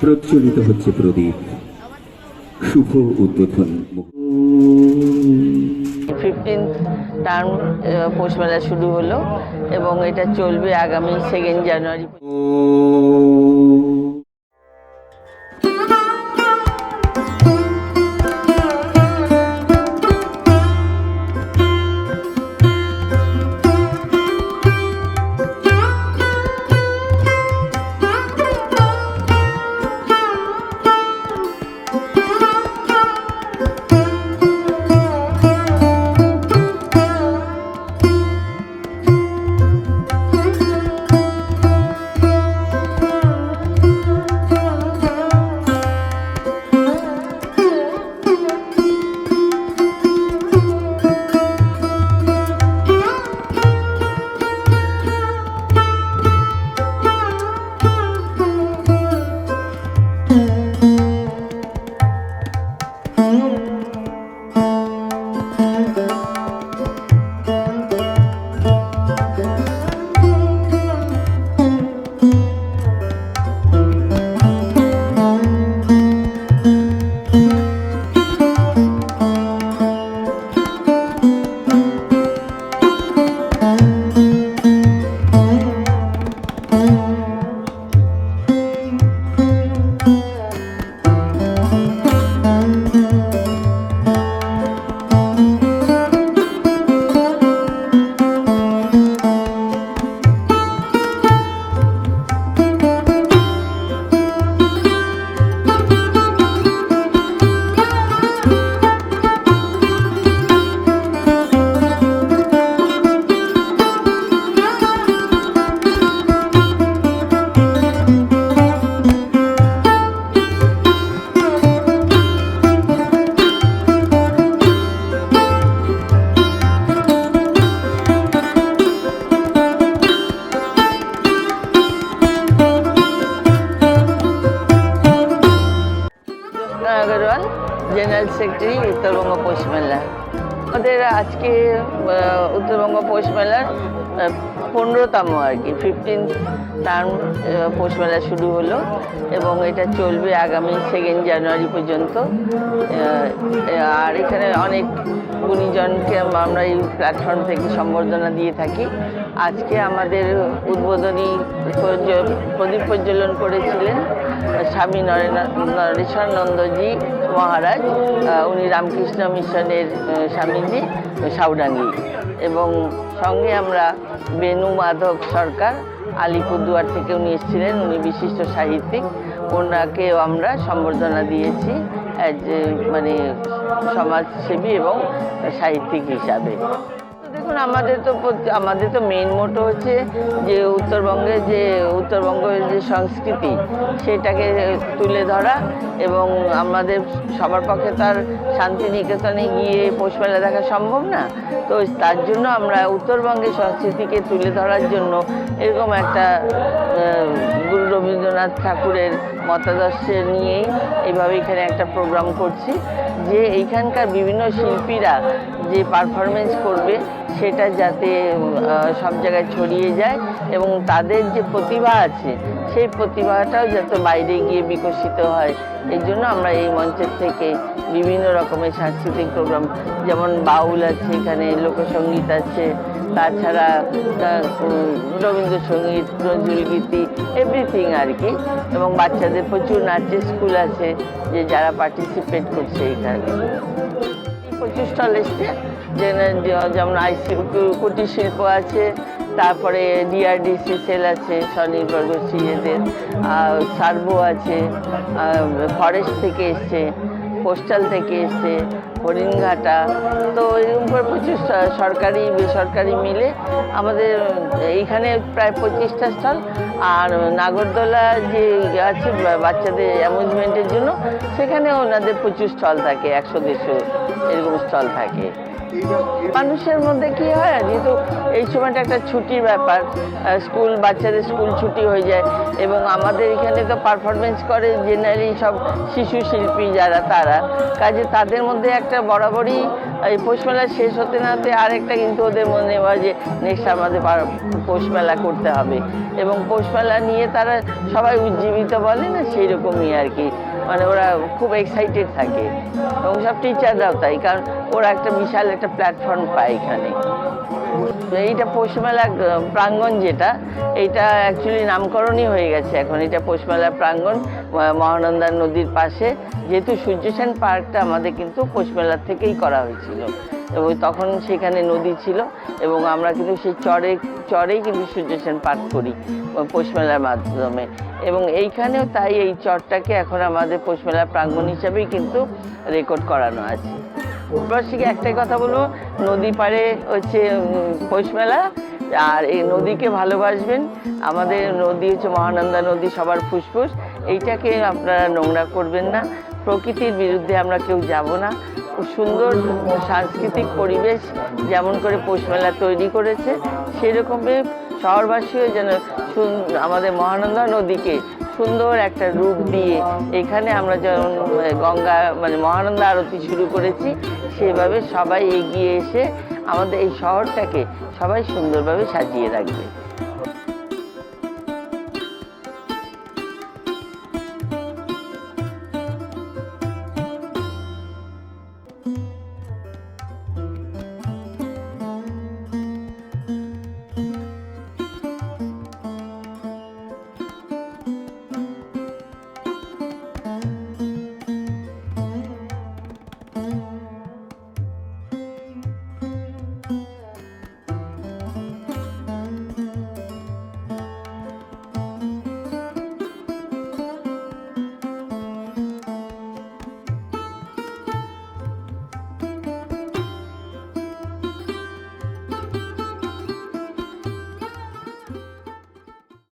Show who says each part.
Speaker 1: প্রজ্বলিত হচ্ছে প্রদীপ। শুভ উদ্বোধন।
Speaker 2: টার্ম পৌষ মেলা শুরু হলো এবং এটা চলবে আগামী second January general secretary Uttarbanga Poush Mela আমাদের আজকে উত্তরবঙ্গ পৌষ মেলার পনেরোতম আর কি ফিফটিন টার্ম পৌষ মেলা শুরু হলো এবং এটা চলবে আগামী সেকেন্ড জানুয়ারি পর্যন্ত। আর এখানে অনেক গুণীজনকে আমরা এই প্ল্যাটফর্ম থেকে সম্বর্ধনা দিয়ে থাকি। আজকে আমাদের উদ্বোধনী প্রদীপ প্রজ্বলন করেছিলেন স্বামী নরেনা- নরেশানন্দজি মহারাজ উনি রামকৃষ্ণ মিশনের স্বামীজি, সাউডাঙ্গি। এবং সঙ্গে আমরা বেনু মাধব সরকার, আলিপুরদুয়ার থেকে উনি এসেছিলেন, উনি বিশিষ্ট সাহিত্যিক। ওনাকেও আমরা সম্বর্ধনা দিয়েছি মানে সমাজসেবী এবং সাহিত্যিক হিসাবে। দেখুন আমাদের তো আমাদের তো মেন মোটো হচ্ছে যে উত্তরবঙ্গের যে উত্তরবঙ্গের যে সংস্কৃতি, সেটাকে তুলে ধরা এবং আমাদের সবার পক্ষে তো আর শান্তিনিকেতনে গিয়ে পৌষমেলা দেখা সম্ভব না। তো তার জন্য আমরা উত্তরবঙ্গের সংস্কৃতিকে তুলে ধরার জন্য এরকম একটা গুরু রবীন্দ্রনাথ ঠাকুরের মতাদর্শে নিয়েই এইভাবে এখানে একটা প্রোগ্রাম করছি যে এইখানকার বিভিন্ন শিল্পীরা যে পারফরমেন্স করবে, সেটা যাতে সব জায়গায় ছড়িয়ে যায় এবং তাদের যে প্রতিভা আছে, সেই প্রতিভাটাও যাতে বাইরে গিয়ে বিকশিত হয়। এই জন্য আমরা এই মঞ্চের থেকে বিভিন্ন রকমের সাংস্কৃতিক প্রোগ্রাম যেমন বাউল আছে এখানে লোকসঙ্গীত আছে, তাছাড়া রবীন্দ্রসঙ্গীত নজরুলগীতি এভরিথিং আর কি। এবং বাচ্চাদের প্রচুর নাচের স্কুল আছে, যে যারা পার্টিসিপেট করছে এখানে। স্টল এসছে যে- যেমন আইসি কুটির শিল্প আছে, তারপরে ডিআরডিসি সেল আছে স্বনির্ভর গোষ্ঠী এদের সার্ভো আছে ফরেস্ট থেকে এসছে পোস্টাল থেকে এসছে হরিণঘাটা তো এরকম করে প্রচুর সরকারি, বেসরকারি মিলে আমাদের এইখানে প্রায় পঁচিশটা স্থল আর নাগরদোলা যে আছে বাচ্চাদের অ্যামুজমেন্টের জন্য, সেখানে ওনাদের প্রচুর স্টল থাকে, একশো, দেড়শো এরকম স্টল থাকে। মানুষের মধ্যে কি হয়, যেহেতু এই সময়টা একটা ছুটির ব্যাপার স্কুল, বাচ্চাদের স্কুল ছুটি হয়ে যায়, এবং আমাদের এখানে তো পারফরমেন্স করে জেনারেলি সব শিশু শিল্পী যারা, তারা। কাজে তাদের মধ্যে একটা বরাবরই, এই পৌষমেলা শেষ হতে না হতে আরেকটা কিন্তু ওদের মনে হয় যে নেক্সট আমাদের পৌষমেলা করতে হবে। এবং পৌষমেলা নিয়ে তারা সবাই উজ্জীবিত বলে না সেই রকমই আর কি। মানে ওরা খুব এক্সাইটেড থাকে। এবং সব টিচাররাও তাই, কারণ ওরা একটা বিশাল একটা প্ল্যাটফর্ম পায় এখানে। এইটা পৌষমেলা প্রাঙ্গণ যেটা, এইটা অ্যাকচুয়ালি নামকরণই হয়ে গেছে এখন। এটা পৌষমেলা প্রাঙ্গণ মহানন্দা নদীর পাশে। যেহেতু সূর্যসেন পার্কটা আমাদের কিন্তু পৌষমেলার থেকেই করা হয়েছিল। এবং তখন সেখানে নদী ছিল এবং আমরা কিন্তু সেই চরে, চরেই কিন্তু সূর্যসেন পাঠ করি পৌষমেলার মাধ্যমে। এবং এইখানেও তাই এই চরটাকে এখন আমাদের পৌষমেলা প্রাঙ্গণ হিসাবেই কিন্তু রেকর্ড করানো আছে। বার্ষিকে একটাই কথা বলব, নদী পাড়ে হচ্ছে পৌষ মেলা, আর এই নদীকে ভালোবাসবেন। আমাদের নদী হচ্ছে মহানন্দা নদী, সবার ফুসফুস। এইটাকে আপনারা নোংরা করবেন না। প্রকৃতির বিরুদ্ধে আমরা কেউ যাব না। সুন্দর সাংস্কৃতিক পরিবেশ যেমন করে পৌষ মেলা তৈরি করেছে সেরকমই শহরবাসীও যেন আমাদের মহানন্দা নদীকে সুন্দর একটা রূপ দিয়ে এখানে আমরা যেমন মানে গঙ্গা মানে মহানন্দ আরতি শুরু করেছি, সেভাবে সবাই এগিয়ে এসে আমাদের এই শহরটাকে সবাই সুন্দরভাবে সাজিয়ে রাখবে।